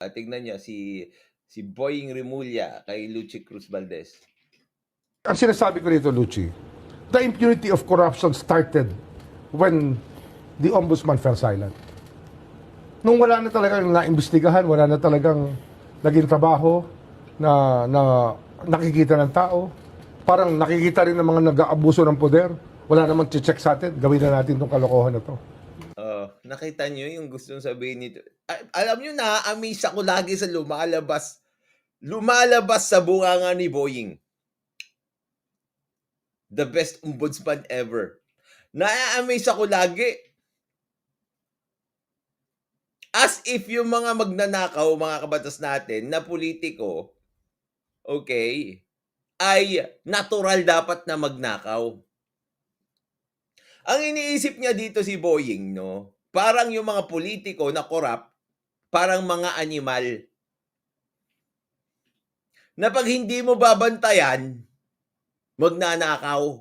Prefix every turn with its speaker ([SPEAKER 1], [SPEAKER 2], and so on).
[SPEAKER 1] Ah, tignan niyo si si Boying Rimulya kay Luchi Cruz Valdez.
[SPEAKER 2] Ang sinasabi ko rito, Lucci, the impunity of corruption started when the ombudsman fell silent. Nung wala na talagang naimbestigahan, wala na talagang naging trabaho na, na nakikita ng tao, parang nakikita rin ng mga nag-aabuso ng poder, wala namang check sa atin, gawin na natin itong kalokohan na to.
[SPEAKER 1] Nakita niyo yung gustong sabihin nito. Alam niyo na-amaze ako lagi sa lumalabas lumalabas sa bunganga ni Boying. The best ombudsman ever. Na-amaze ako lagi. As if yung mga magnanakaw, mga kabatas natin, na politiko, okay, ay natural dapat na magnakaw. Ang iniisip niya dito si Boying, no? Parang yung mga politiko na korap, parang mga animal. Na pag hindi mo babantayan, magnanakaw.